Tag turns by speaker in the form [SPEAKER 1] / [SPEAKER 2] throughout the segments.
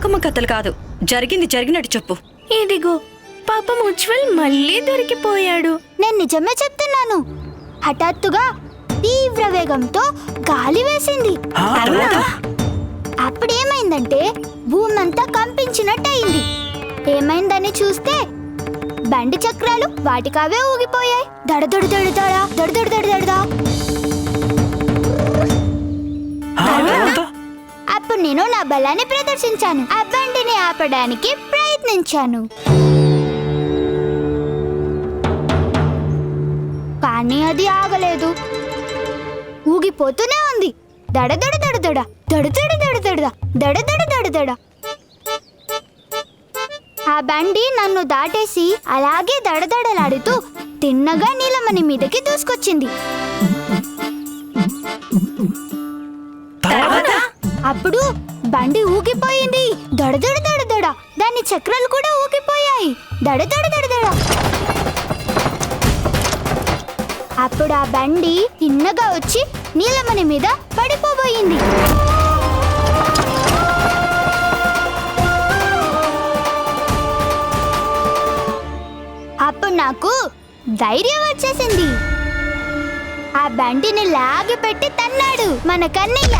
[SPEAKER 1] కాకమ్మ కథలు కాదు. జరిగింది జరిగినట్టు చెప్పు.
[SPEAKER 2] ఇదిగో పాపం ఉజ్వల్ మళ్ళీ దొరికిపోయాడు.
[SPEAKER 3] నేను నిజమే చెప్తున్నాను. హఠాత్తుగా తీవ్ర వేగంతో గాలి వేసింది. అప్పుడేమైందంటే భూమంతా కంపించినట్టయింది. ఏమైందని చూస్తే బండి చక్రాలు వాటికావే ఊగిపోయాయి. దడదడు దడదడా దడదడు దడదడదా అప్పుడు నేను నా బలాన్ని ప్రదర్శించాను. ఆ బండిని ఆపడానికి ప్రయత్నించాను. కానీ అది ఆగలేదు. ఊగిపోతూనే ఉంది. దడదడ దడదడ దడదడ దడదడ దడదడ దడదడ ఆ బండి నన్ను దాటేసి అలాగే దడదడలాడుతూ తిన్నగా నీలమణి మీదకి దూసుకొచ్చింది. అప్పుడు బండి ఊగిపోయింది. దడదడ దడదడ దాని చక్రాలు కూడా ఊగిపోయాయి. దడదడ దడదడ అప్పుడు ఆ బండి తిన్నగా వచ్చి నీలమణి మీద పడిపోబోయింది. అప్పుడు నాకు ధైర్యం వచ్చేసింది. ఆ బండిని లాగి పెట్టి తన్నాడు మన కన్నయ్య.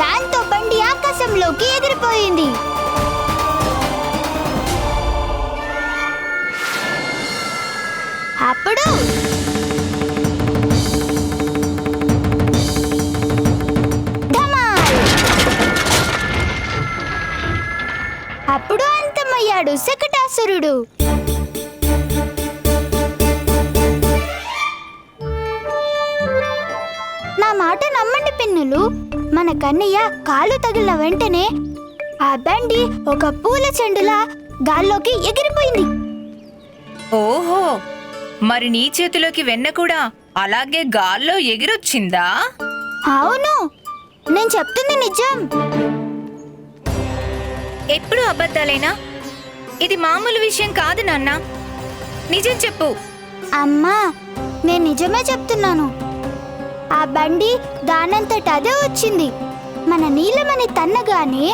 [SPEAKER 3] దాంతో బండి ఆకాశంలోకి ఎగిరిపోయింది. అప్పుడు అప్పుడు అంతమయ్యాడు శకటాసురుడు. నా మాట నమ్మండి పిన్నులు. మన కన్నయ్య కాలు తగిలిన వెంటనే ఆ బండి ఒక పూల చెండులా గాల్లోకి ఎగిరిపోయింది.
[SPEAKER 4] ఓహో! మరి నీ చేతిలోకి వెన్న కూడా అలాగే గాల్లో ఎగిరొచ్చిందా?
[SPEAKER 3] అవును నేను చెప్తుంది నిజం.
[SPEAKER 4] ఎప్పుడు అబద్ధాలేనా? ఇది మామూలు విషయం కాదు నాన్న. నిజం చెప్పు.
[SPEAKER 3] అమ్మా నేను నిజమే చెప్తున్నాను. ఆ బండి దానంతట అదే వచ్చింది. మన నీలమని తన్నగానే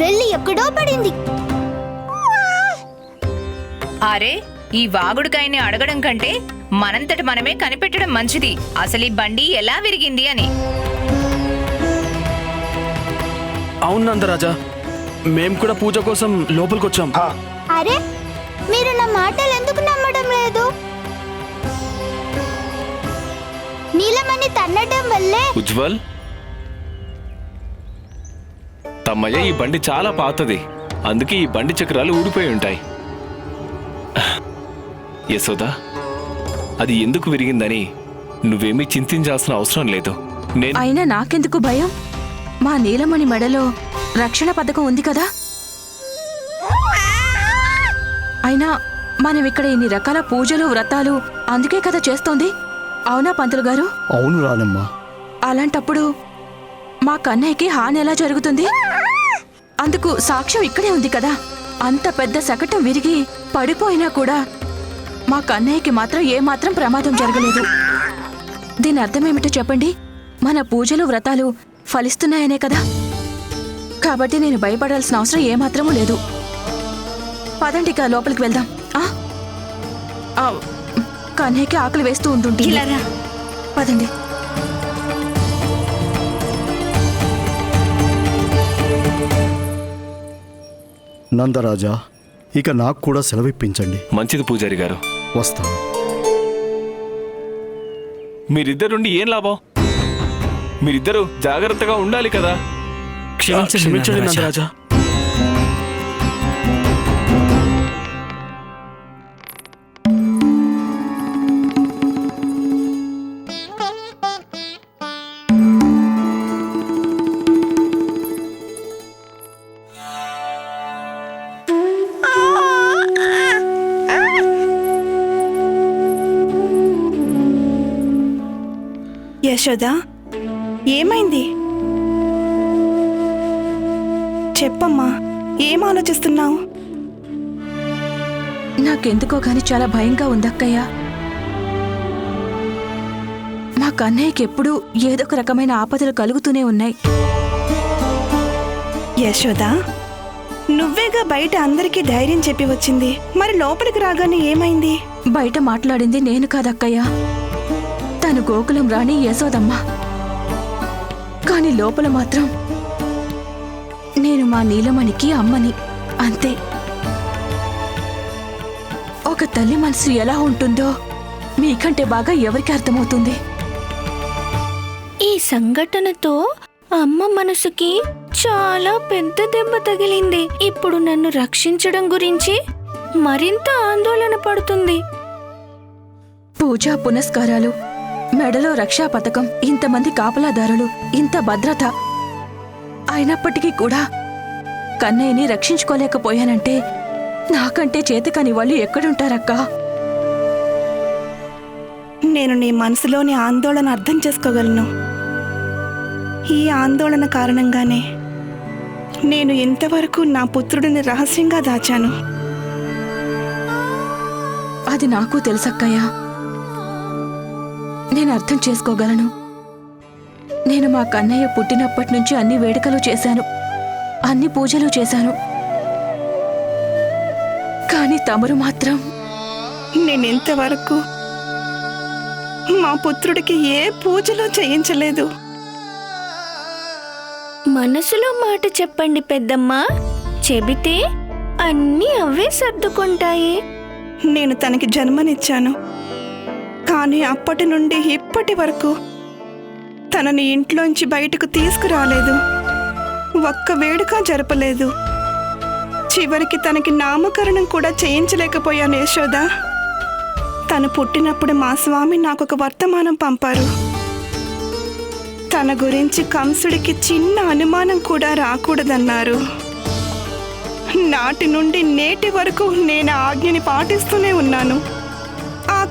[SPEAKER 3] వెళ్ళి ఎక్కడో పడింది.
[SPEAKER 4] అరే ఈ వాగుడుకాయని అడగడం కంటే మనంతట మనమే కనిపెట్టడం మంచిది. అసలు ఈ బండి ఎలా విరిగింది అని.
[SPEAKER 5] అవును నందరాజా మేం కూడా పూజ కోసం లోపలికి వచ్చాం
[SPEAKER 3] అరే మీరు నా మాటలు ఎందుకు నమ్మడం లేదు? నీలమని తన్నడం వల్లే
[SPEAKER 6] ఉజ్వల్? తమ్మయ్య ఈ బండి చాలా పాతది. అందుకే ఈ బండి చక్రాలు ఊడిపోయి ఉంటాయి. యశోదా అది ఎందుకు విరిగిందని నువ్వేమీ చింతించాల్సిన అవసరం లేదు. నేను
[SPEAKER 7] అయినా నాకెందుకు భయం? మా నీలమణి మెడలో రక్షణ పథకం ఉంది కదా? అయినా మనం ఇక్కడ ఇన్ని రకాల పూజలు వ్రతాలు అందుకే కదా చేస్తోంది. అవునా పంతులు గారు?
[SPEAKER 8] అవును రానమ్మా.
[SPEAKER 7] అలాంటప్పుడు మా కన్నయ్యకి హాని ఎలా జరుగుతుంది? అందుకు సాక్ష్యం ఇక్కడే ఉంది కదా. అంత పెద్ద శకటం విరిగి పడిపోయినా కూడా మా కన్నయ్యకి మాత్రం ఏమాత్రం ప్రమాదం జరగలేదు. దీని అర్థమేమిటో చెప్పండి? మన పూజలు వ్రతాలు ఫలిస్తున్నాయనే కదా. కాబట్టి నేను భయపడాల్సిన అవసరం ఏమాత్రమూ లేదు. పదండి ఇక లోపలికి వెళ్దాం. కన్నయ్యకి ఆకలి వేస్తూ
[SPEAKER 1] ఇలా రా.
[SPEAKER 7] పదండి.
[SPEAKER 8] నందరాజా ఇక నాకు కూడా సెలవిప్పించండి.
[SPEAKER 6] మంచిది పూజారి గారు.
[SPEAKER 8] వస్తాను.
[SPEAKER 6] మీరిద్దరుండి ఏం లాభం? మీరిద్దరు జాగ్రత్తగా ఉండాలి కదా?
[SPEAKER 5] క్షమించండి నందరాజా.
[SPEAKER 9] యశోద ఏమైంది? చెప్పమ్మా ఏం ఆలోచిస్తున్నావు?
[SPEAKER 7] నాకెందుకో గాని చాలా భయంగా ఉందక్కయ్య. మా కన్నయ్యకి ఎప్పుడూ ఏదో ఒక రకమైన ఆపదలు కలుగుతూనే ఉన్నాయి.
[SPEAKER 9] యశోద నువ్వేగా బయట అందరికీ ధైర్యం చెప్పి వచ్చింది మరి లోపలికి రాగానే ఏమైంది?
[SPEAKER 7] బయట మాట్లాడింది నేను కాదక్కయ్య. తను గోకులం రాణి యశోదమ్మ. కాని లోపల మాత్రం నేను మా నీలమణికి అమ్మని అంతే. ఒక తల్లి మనసు ఎలా ఉంటుందో మీకంటే బాగా ఎవరికి అర్థమవుతుంది?
[SPEAKER 2] ఈ సంఘటనతో అమ్మ మనసుకి చాలా పెద్ద దెబ్బ తగిలింది. ఇప్పుడు నన్ను రక్షించడం గురించి మరింత ఆందోళన పడుతుంది.
[SPEAKER 7] పూజా పునస్కారాలు మెడలో రక్షా పథకం ఇంతమంది కాపలాదారులు ఇంత భద్రత. అయినప్పటికీ కూడా కన్నయ్యని రక్షించుకోలేకపోయానంటే నాకంటే చేతకాని వాళ్ళు ఎక్కడుంటారక్కా?
[SPEAKER 9] నేను నీ మనసులోని ఆందోళన అర్థం చేసుకోగలను. ఈ ఆందోళన కారణంగానే నేను ఇంతవరకు నా పుత్రుడిని రహస్యంగా దాచాను.
[SPEAKER 7] అది నాకు తెలుసక్కయ్యా. నేను అర్థం చేసుకోగలను. నేను మా కన్నయ్య పుట్టినప్పటి నుంచి అన్ని వేడుకలు చేశాను. అన్ని పూజలు చేశాను. కానీ తమరు మాత్రం
[SPEAKER 9] నేను ఇంతవరకు మా పుత్రుడికి ఏ పూజలు చేయించలేదు.
[SPEAKER 2] మనసులో మాట చెప్పండి పెద్దమ్మా. చెబితే అన్నీ అవే సర్దుకుంటాయి.
[SPEAKER 9] నేను తనకి జన్మనిచ్చాను. కానీ అప్పటి నుండి ఇప్పటి వరకు తనని ఇంట్లోంచి బయటకు తీసుకురాలేదు. ఒక్క వేడుక జరపలేదు. చివరికి తనకి నామకరణం కూడా చేయించలేకపోయాను యశోద. తను పుట్టినప్పుడు మా స్వామి నాకు ఒక వర్తమానం పంపారు. తన గురించి కంసుడికి చిన్న అనుమానం కూడా రాకూడదన్నారు. నాటి నుండి నేటి వరకు నేను ఆజ్ఞని పాటిస్తూనే ఉన్నాను.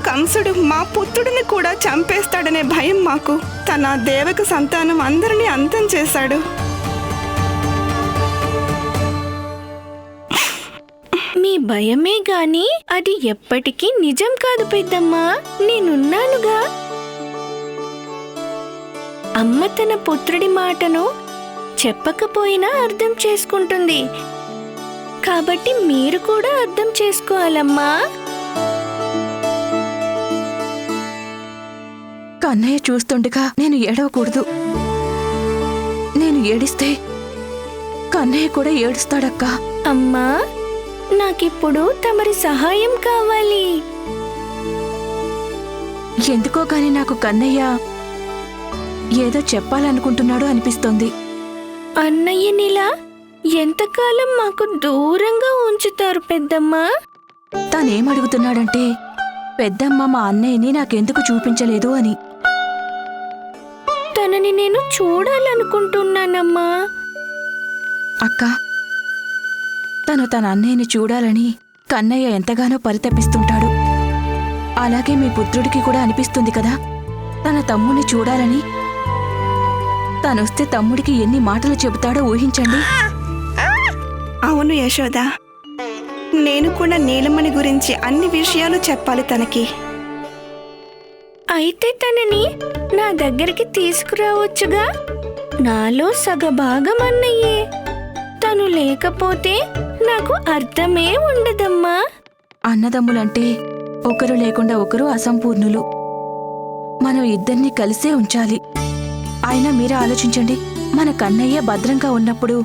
[SPEAKER 9] కంసుడు మా పుత్రుడిని కూడా చంపేస్తాడనే భయం మాకు. తన దేవక సంతానం అందరినీ అంతం చేశాడు.
[SPEAKER 2] మీ భయమే గాని అది ఎప్పటికీ నిజం కాదు పెద్దమ్మా. నేనున్నానుగా. అమ్మ తన పుత్రుడి మాటను చెప్పకపోయినా అర్థం చేసుకుంటుంది. కాబట్టి మీరు కూడా అర్థం చేసుకోవాలమ్మా.
[SPEAKER 7] కన్నయ్య చూస్తుండగా నేను ఏడవకూడదు. నేను ఏడిస్తే కన్నయ్య కూడా ఏడుస్తాడక్కా.
[SPEAKER 2] అమ్మా నాకిప్పుడు తమరి సహాయం కావాలి.
[SPEAKER 7] ఎందుకో గాని నాకు కన్నయ్య ఏదో చెప్పాలనుకుంటున్నాడు అనిపిస్తోంది.
[SPEAKER 2] అన్నయ్యనిలా ఎంతకాలం మాకు దూరంగా ఉంచుతారు పెద్దమ్మా?
[SPEAKER 7] తనేమడుగుతున్నాడంటే పెద్దమ్మ మా అన్నయ్యని నాకెందుకు చూపించలేదు అని.
[SPEAKER 2] తనని నేను చూడాలనుకుంటున్నానమ్మా.
[SPEAKER 7] అక్క తను తన అన్నయ్యని చూడాలని కన్నయ్య ఎంతగానో పరితపిస్తుంటాడు. అలాగే మీ పుత్రుడికి కూడా అనిపిస్తుంది కదా తన తమ్ముడిని చూడాలని. తనొస్తే తమ్ముడికి ఎన్ని మాటలు చెబుతాడో ఊహించండి.
[SPEAKER 9] అవును యశోద నేను కూడా నీలమణి గురించి అన్ని విషయాలు చెప్పాలి తనకి.
[SPEAKER 2] అయితే తనని నా దగ్గరికి తీసుకురావచ్చుగా? నాలో సగభాగం అన్నయ్యే. తను లేకపోతే నాకు అర్థమే ఉండదమ్మా.
[SPEAKER 7] అన్నదమ్ములంటే ఒకరు లేకుండా ఒకరు అసంపూర్ణులు. మనం ఇద్దరిని కలిసే ఉంచాలి. అయినా మీరే ఆలోచించండి మన కన్నయ్య భద్రంగా ఉన్నప్పుడు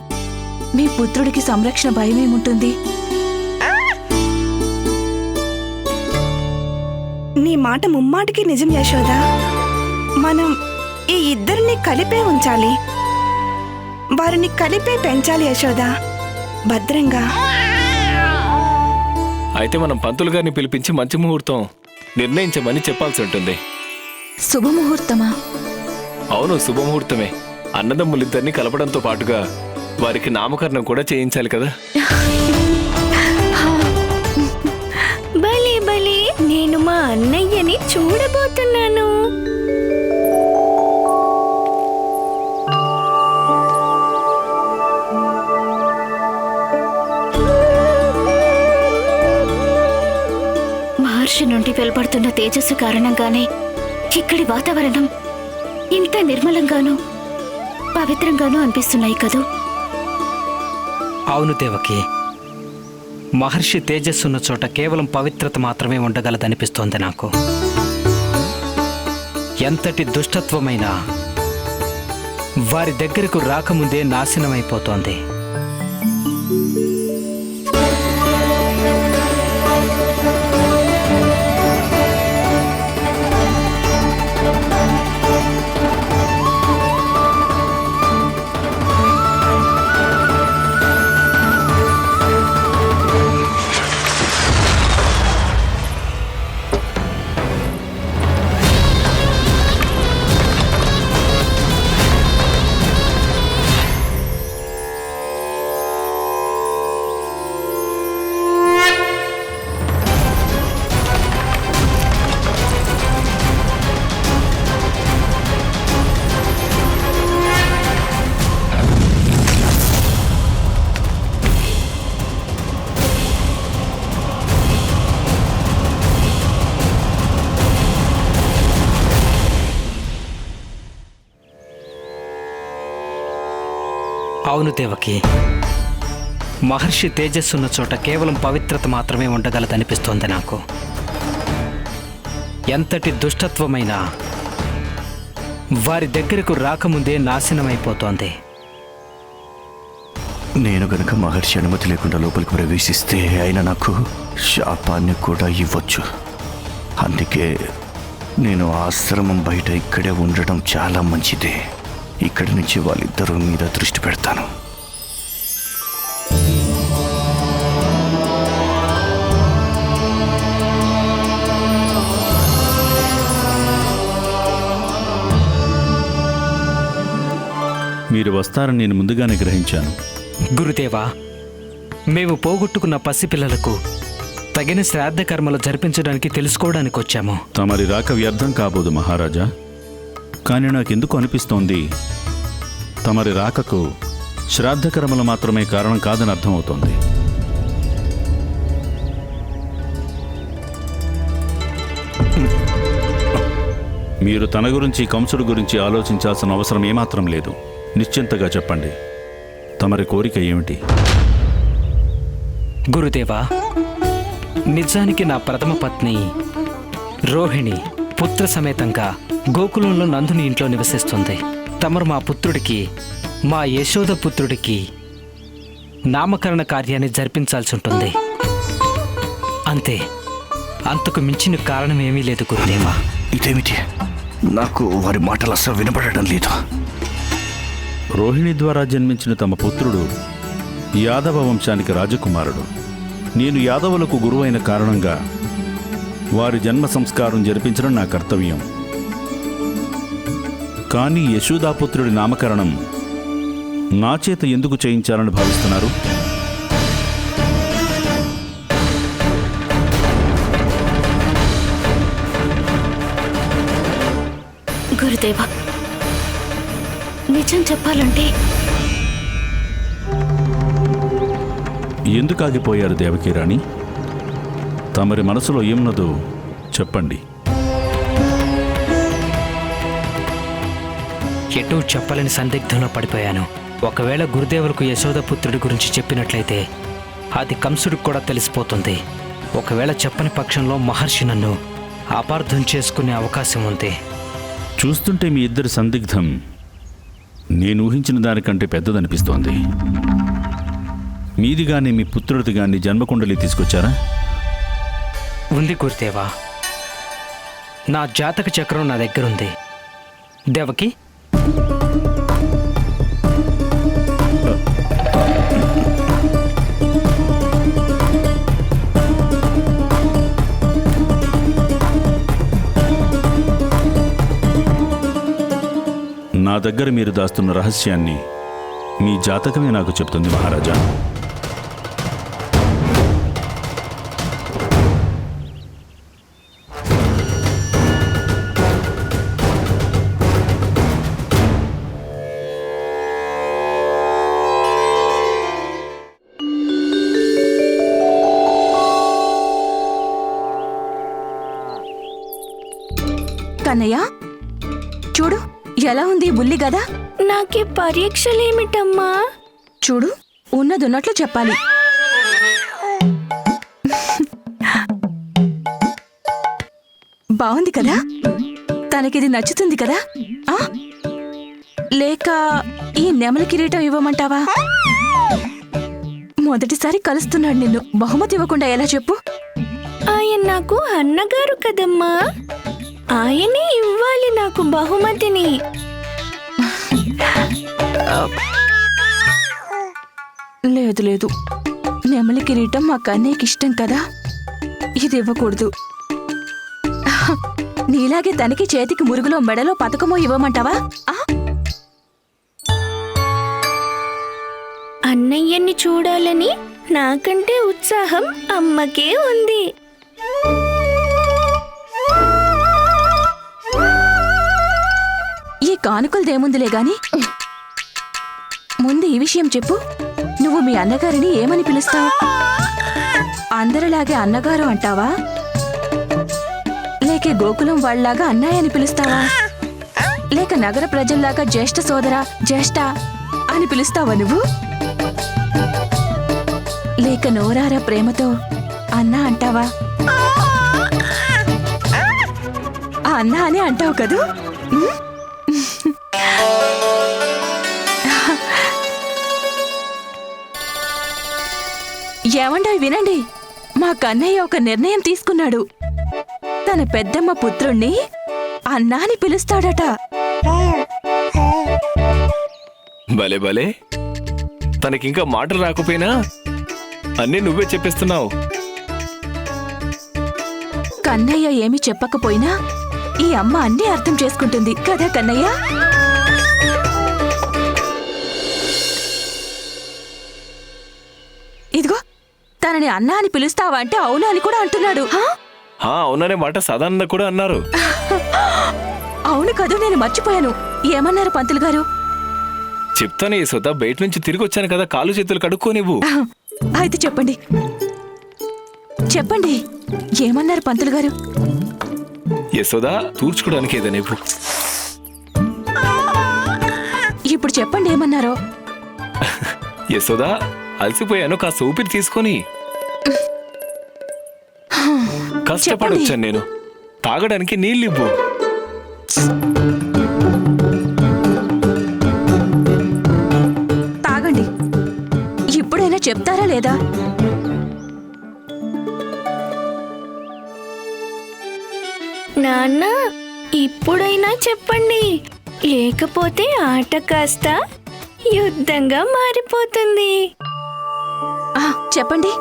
[SPEAKER 7] మీ పుత్రుడికి సంరక్షణ భయమేముంటుంది?
[SPEAKER 9] నీ మాట ముమ్మాటికి నిజం యశోద. మనం ఈ ఇద్దరిని కలిపే ఉంచాలి. వారిని కలిపే పెంచాలి యశోద. భద్రంగా.
[SPEAKER 6] అయితే మనం పంతులు గారిని పిలిపించి మంచి ముహూర్తం నిర్ణయించమని చెప్పాల్సి ఉంటుంది.
[SPEAKER 7] శుభముహూర్తమా?
[SPEAKER 6] అవును శుభముహూర్తమే. అన్నదమ్ములిద్దరిని కలపడంతో పాటుగా వారికి నామకరణం కూడా చేయించాలి కదా.
[SPEAKER 2] చూడబోతున్నాను
[SPEAKER 1] మహర్షి నుండి వెలువడుతున్న తేజస్సు కారణంగానే ఇక్కడి వాతావరణం ఇంత నిర్మలంగాను పవిత్రంగాను అనిపిస్తున్నాయి కదూ?
[SPEAKER 10] అవును దేవకి. మహర్షి తేజస్సున్న చోట కేవలం పవిత్రత మాత్రమే ఉండగలదనిపిస్తోంది నాకు. ఎంతటి దుష్టత్వమైనా వారి దగ్గరకు రాకముందే నాశనమైపోతోంది. అవును దేవకి. మహర్షి తేజస్సున్న చోట కేవలం పవిత్రత మాత్రమే ఉండగలదనిపిస్తోంది నాకు. ఎంతటి దుష్టత్వమైనా వారి దగ్గరకు రాకముందే నాశనమైపోతోంది.
[SPEAKER 8] నేను గనుక మహర్షి అనుమతి లేకుండా లోపలికి ప్రవేశిస్తే ఆయన నాకు శాపాన్ని కూడా ఇవ్వచ్చు. అందుకే నేను ఆశ్రమం బయట ఇక్కడే ఉండటం చాలా మంచిదే. ఇక్కడి నుంచి వాళ్ళిద్దరూ మీద దృష్టి పెడతాను.
[SPEAKER 11] మీరు వస్తారని నేను ముందుగానే గ్రహించాను.
[SPEAKER 10] గురుదేవా మేము పోగొట్టుకున్న పసిపిల్లలకు తగిన శ్రాద్ధ కర్మలు జరిపించడానికి తెలుసుకోవడానికి వచ్చాము
[SPEAKER 11] తమరి రాక వ్యర్థం కాబోదు మహారాజా. కానీ నాకెందుకు అనిపిస్తోంది? తమరి రాకకు శ్రాద్ధకర్మలు మాత్రమే కారణం కాదని అర్థమవుతోంది. మీరు తన గురించి కంసుడు గురించి ఆలోచించాల్సిన అవసరం ఏమాత్రం లేదు. నిశ్చింతగా చెప్పండి. తమరి కోరిక ఏమిటి?
[SPEAKER 10] గురుదేవా నిజానికి నా ప్రథమ పత్ని రోహిణి. పుత్ర సమేతంగా గోకులంలో నందుని ఇంట్లో నివసిస్తుంది. తమరు మా పుత్రుడికి మా యశోద పుత్రుడికి నామకరణ కార్యాన్ని జరిపించాల్సి ఉంటుంది. అంతే. అంతకు మించిన కారణం ఏమీ లేదు గురుదేవా.
[SPEAKER 8] ఇదేమిటి? నాకు వారి మాటలు అస్సలు వినపడడం లేదు.
[SPEAKER 11] రోహిణి ద్వారా జన్మించిన తమ పుత్రుడు యాదవ వంశానికి రాజకుమారుడు. నేను యాదవులకు గురువైన కారణంగా వారి జన్మ సంస్కారం జరిపించడం నా కర్తవ్యం. కానీ యశోదాపుత్రుడి నామకరణం నా చేత ఎందుకు చేయించాలని భావిస్తున్నారు?
[SPEAKER 1] గురుదేవ నిజం చెప్పాలంటే
[SPEAKER 11] ఎందుకు ఆగిపోయారు దేవకీ రాణి తమరి మనసులో ఏమున్నదో చెప్పండి.
[SPEAKER 10] ఎటూ చెప్పలేని సందిగ్ధంలో పడిపోయాను. ఒకవేళ గురుదేవులకు యశోదపుత్రుడి గురించి చెప్పినట్లయితే అది కంసుడికి కూడా తెలిసిపోతుంది. ఒకవేళ చెప్పని పక్షంలో మహర్షి నన్ను అపార్థం చేసుకునే అవకాశం ఉంది.
[SPEAKER 11] చూస్తుంటే మీ ఇద్దరి సందిగ్ధం నేను ఊహించిన దానికంటే పెద్దదనిపిస్తోంది. మీది గాని మీ పుత్రుడిది గాని జన్మకుండలి తీసుకొచ్చారా?
[SPEAKER 10] ఉంది గురుదేవా. నా జాతక చక్రం నా దగ్గర ఉంది దేవకి?
[SPEAKER 11] నా దగ్గర మీరు దాస్తున్న రహస్యాన్ని మీ జాతకమే నాకు చెప్తుంది మహారాజా.
[SPEAKER 7] కన్నయ్య? చూడు ఎలా ఉంది బుల్లి గదా?
[SPEAKER 2] నాకే పరీక్షలేమిటమ్మా?
[SPEAKER 7] చూడు ఉన్నదున్నట్లు చెప్పాలి. బాగుంది కదా? తనకిది నచ్చుతుంది కదా? ఆ? లేక ఈ నెమలి కిరీటం ఇవ్వమంటావా? మొదటిసారి కలుస్తున్నాడు నిన్ను. బహుమతి ఇవ్వకుండా ఎలా చెప్పు?
[SPEAKER 2] ఆయన నాకు అన్నగారు కదమ్మా. ఆయనే ఇవ్వాలి నాకు బహుమతిని.
[SPEAKER 7] లేదు లేదు. నెమలి కిరీటం మా కన్నయ్యకి ఇష్టం కదా? ఇది ఇవ్వకూడదు. నీలాగే తనకి చేతికి మురుగులో మెడలో పథకమో ఇవ్వమంటావా?
[SPEAKER 2] అన్నయ్యని చూడాలని నాకంటే ఉత్సాహం అమ్మకే ఉంది.
[SPEAKER 7] కానుకలదేముందిలే గాని ముందు ఈ విషయం చెప్పు. నువ్వు మీ అన్నగారిని ఏమని పిలుస్తావు? అందరిలాగే అన్నగారు అంటావా? లేక గోకులం వాళ్ళలాగా అన్నయ్య అని పిలుస్తావా? లేక నగర ప్రజల్లాగా జ్యేష్ఠ సోదర జ్యేష్ఠ అని పిలుస్తావా నువ్వు? లేక నోరారా ప్రేమతో అన్న అంటావా? అన్నా అన్న అని అంటావు కదూ? ఏమండో వినండి. మా కన్నయ్య ఒక నిర్ణయం తీసుకున్నాడు. తన పెద్దమ్మ పుత్రుణ్ణి అన్నా అని పిలుస్తాడట.
[SPEAKER 6] భలే భలే. తనకింకా మాటలు రాకపోయినా అన్నీ నువ్వే చెప్పిస్తున్నావు.
[SPEAKER 7] కన్నయ్య ఏమి చెప్పకపోయినా ఈ అమ్మ అన్నీ అర్థం చేసుకుంటుంది. కదా కన్నయ్య? తనని అన్నా అని పిలుస్తావా అంటే అవునా అని కూడా అంటున్నాడు. హా?
[SPEAKER 6] హా అవుననే మాట సదానంద కూడా అన్నారు.
[SPEAKER 7] అవును కదూ నేను మర్చిపోయాను. ఏమన్నారు పంతులు గారు?
[SPEAKER 6] చెప్తాను యశోద బయట నుంచి తిరిగి వచ్చాను కదా కాలు చేతులు కడుక్కో నువ్వు
[SPEAKER 7] అయితే చెప్పండి. చెప్పండి ఏమన్నారు పంతులు గారు?
[SPEAKER 6] యశోద తూర్చుకోవడానికి ఏదో నువ్వు
[SPEAKER 7] ఇప్పుడు చెప్పండి ఏమన్నారో.
[SPEAKER 6] యశోద అలసిపోయాను కాస్త ఊపిరి తీసుకొని. కష్టపడి వచ్చాను నేను? తాగడానికి నీళ్ళివ్వు.
[SPEAKER 7] తాగండి. ఇప్పుడైనా చెప్తారా లేదా?
[SPEAKER 2] నాన్న ఇప్పుడైనా చెప్పండి. లేకపోతే ఆట కాస్త యుద్ధంగా మారిపోతుంది.
[SPEAKER 7] చెప్పండి.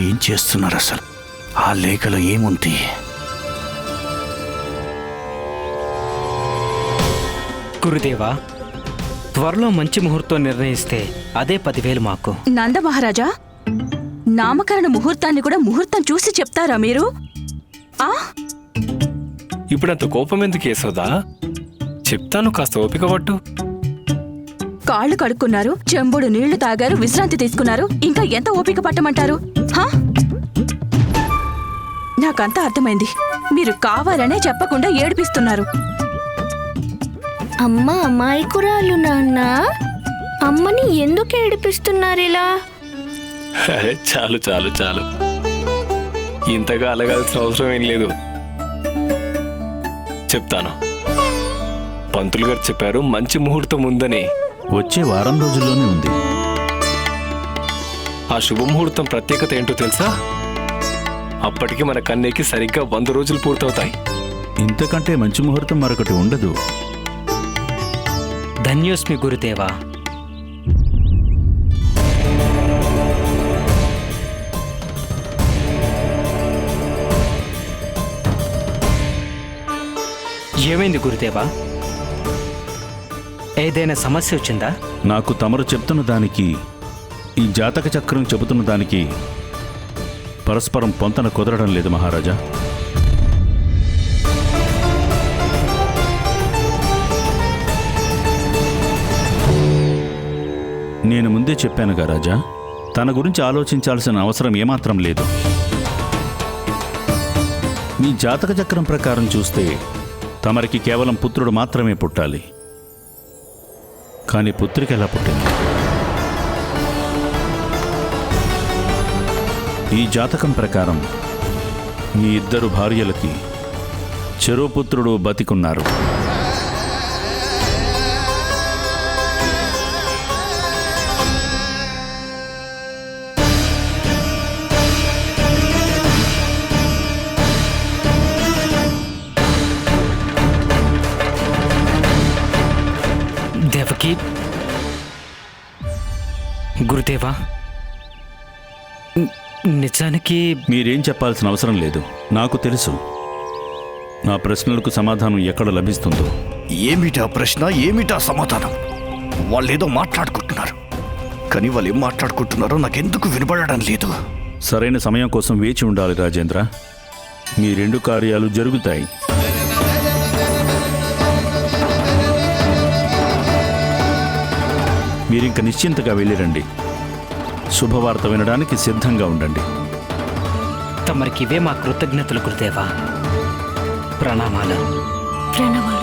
[SPEAKER 8] వీళ్ళిద్దరు ఏం చేస్తున్నారు అసలు ఆ లేఖలో ఏముంది?
[SPEAKER 10] గురుదేవా త్వరలో మంచి ముహూర్తం నిర్ణయిస్తే అదే పదివేలు మాకు.
[SPEAKER 7] నంద మహారాజా నామకరణ ముహూర్తాన్ని కూడా ముహూర్తం చూసి చెప్తారా మీరు? ఆ?
[SPEAKER 6] ఇప్పుడంత కోపం ఎందుకు యశోదా చెప్తాను కాస్త ఓపిక పట్టు.
[SPEAKER 7] కాళ్ళు కడుక్కున్నారు చెంబుడు నీళ్ళు తాగారు విశ్రాంతి తీసుకున్నారు. ఇంకా ఎంత ఓపిక పట్టమంటారు? హా? నాకంతా అర్థమైంది. మీరు కావాలనే చెప్పకుండా ఏడిపిస్తున్నారు.
[SPEAKER 2] అమ్మ అమాయకురాలు నాన్న. అమ్మని ఎందుకు ఏడిపిస్తున్నారు ఇలా?
[SPEAKER 6] చాలు చాలు చాలు. ఇంతగా అలగాల్సిన అవసరం ఏం లేదు. చెప్తాను. పంతులు గారు చెప్పారు మంచి ముహూర్తం ఉందని.
[SPEAKER 11] వచ్చే వారం రోజుల్లోనే ఉంది.
[SPEAKER 6] ఆ శుభముహూర్తం ప్రత్యేకత ఏంటో తెలుసా? అప్పటికి మన కన్నయ్యకి సరిగ్గా వంద రోజులు పూర్తవుతాయి.
[SPEAKER 11] ఇంతకంటే మంచి ముహూర్తం మరొకటి ఉండదు.
[SPEAKER 10] ధన్యోస్మి గురుదేవా. ఏమైంది గురుదేవా? ఏదైనా సమస్య వచ్చిందా?
[SPEAKER 11] నాకు తమరు చెప్తున్న దానికి ఈ జాతక చక్రం చెబుతున్న దానికి పరస్పరం పొంతన కుదరడం లేదు మహారాజా. నేను ముందే చెప్పానుగా రాజా తన గురించి ఆలోచించాల్సిన అవసరం ఏమాత్రం లేదు. మీ జాతక చక్రం ప్రకారం చూస్తే తమరికి కేవలం పుత్రుడు మాత్రమే పుట్టాలి. కానీ పుత్రిక ఎలా పుట్టింది? ఈ జాతకం ప్రకారం మీ ఇద్దరు భార్యలకి చెరో పుత్రుడు బతికున్నారు.
[SPEAKER 10] నిజానికి
[SPEAKER 11] మీరేం చెప్పాల్సిన అవసరం లేదు. నాకు తెలుసు. నా ప్రశ్నలకు సమాధానం ఎక్కడ లభిస్తుందో.
[SPEAKER 8] ఏమిటా ప్రశ్న? ఏమిటా సమాధానం? వాళ్ళేదో మాట్లాడుకుంటున్నారు. కానీ వాళ్ళు ఏం మాట్లాడుకుంటున్నారో నాకెందుకు వినపడడం లేదు.
[SPEAKER 11] సరైన సమయం కోసం వేచి ఉండాలి రాజేంద్ర. మీ రెండు కార్యాలు జరుగుతాయి. మీరింక నిశ్చింతగా వెళ్ళిరండి. శుభవార్త వినడానికి సిద్ధంగా ఉండండి.
[SPEAKER 10] తమరికి ఇవే మా కృతజ్ఞతలు గురుదేవా. ప్రణామాలు.
[SPEAKER 2] ప్రణవాలు